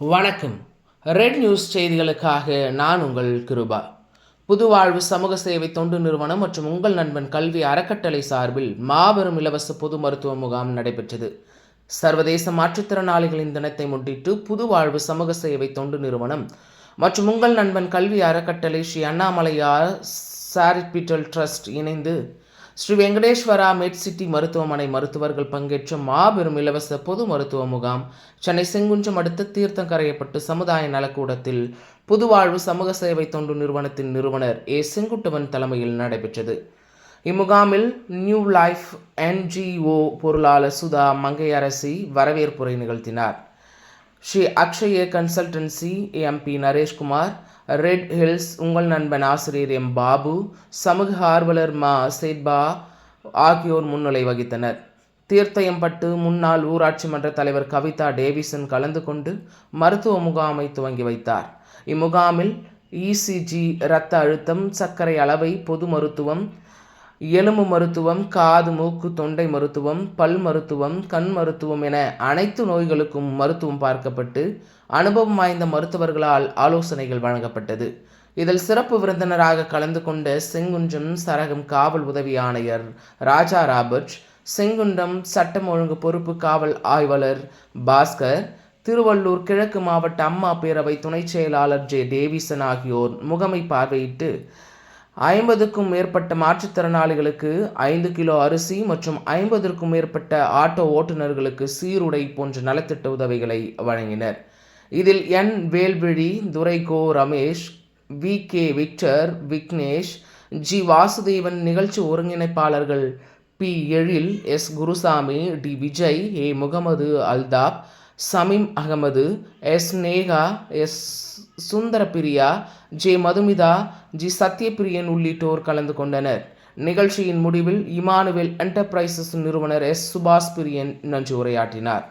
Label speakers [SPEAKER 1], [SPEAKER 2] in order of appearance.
[SPEAKER 1] வணக்கம். Red news செய்திகளுக்காக நான் உங்கள் கிருபா. புதுவாழ்வு சமூக சேவை தொண்டு நிறுவனம் மற்றும் உங்கள் நண்பன் கல்வி அறக்கட்டளை சார்பில் மாபெரும் இலவச பொது மருத்துவ முகாம் நடைபெற்றது. சர்வதேச மாற்றுத்திறனாளிகளின் தினத்தை முன்னிட்டு புதுவாழ்வு சமூக சேவை தொண்டு நிறுவனம் மற்றும் உங்கள் நண்பன் கல்வி அறக்கட்டளை ஸ்ரீ அண்ணாமலையார் சாரிபிட்டல் ட்ரஸ்ட் இணைந்து ஸ்ரீ வெங்கடேஸ்வரா மெட் சிட்டி மருத்துவமனை மருத்துவர்கள் பங்கேற்ற மாபெரும் இலவச பொது மருத்துவ முகாம். சென்னை செங்குன்றம் அடுத்த தீர்த்தங்கரையப்பட்டு சமுதாய நலக்கூடத்தில் புதுவாழ்வு சமூக சேவை தொண்டு நிறுவனத்தின் நிறுவனர் ஏ செங்குட்டுவன் தலைமையில் நடைபெற்றது. இம்முகாமில் நியூ லைஃப் என்ஜிஓ பொருளாளர் சுதா மங்கையரசி வரவேற்புரை நிகழ்த்தினார். Sri Akshaya consultancy MP Nareshkumar Red Hills உங்கள் நண்பன் ஆசிரியர் எம் பாபு சமூக ஆர்வலர் மா சேட்பா ஆகியோர் முன்னிலை வகித்தனர். தீர்த்தயம்பட்டு முன்னாள் ஊராட்சி மன்ற தலைவர் கவிதா டேவிசன் கலந்து கொண்டு மருத்துவ முகாமை துவங்கி வைத்தார். இம்முகாமில் இசிஜி இரத்த அழுத்தம் சர்க்கரை அளவை பொது மருத்துவம் எலும்பு மருத்துவம் காது மூக்கு தொண்டை மருத்துவம் பல் மருத்துவம் கண் மருத்துவம் என அனைத்து நோய்களுக்கும் மருத்துவம் பார்க்கப்பட்டு அனுபவம் வாய்ந்த மருத்துவர்களால் ஆலோசனைகள் வழங்கப்பட்டது. இதில் சிறப்பு விருந்தினராக கலந்து கொண்ட செங்குன்றம் சரகம் காவல் உதவி ஆணையர் ராஜா ராபர்ட் செங்குன்றம் சட்டம் ஒழுங்கு பொறுப்பு காவல் ஆய்வாளர் பாஸ்கர் திருவள்ளூர் கிழக்கு மாவட்ட அம்மா பேரவை துணைச் செயலாளர் ஜே. டேவிசன் ஆகியோர் முகமை பார்வையிட்டு ஐம்பதுக்கும் மேற்பட்ட மாற்றுத்திறனாளிகளுக்கு ஐந்து கிலோ அரிசி மற்றும் ஐம்பதற்கும் மேற்பட்ட ஆட்டோ ஓட்டுநர்களுக்கு சீருடை போன்ற நலத்திட்ட உதவிகளை வழங்கினர். இதில் N. Velvizhi துரைகோ Ramesh V. K. Victor Vignesh G. Vasudevan நிகழ்ச்சி ஒருங்கிணைப்பாளர்கள் P. Ezhil S. Gurusamy D. Vijay A. Mohammed Altaf Shamim Ahmed S. Neha S. Sundarapriya J. Madhumitha G. Sathyapriyan உள்ளிட்டோர் கலந்து கொண்டனர். நிகழ்ச்சியின் முடிவில் இமானுவேல் என்டர்பிரைசஸ் நிறுவனர் எஸ். சுபாஷ் பிரியன் நன்றி உரையாற்றினார்.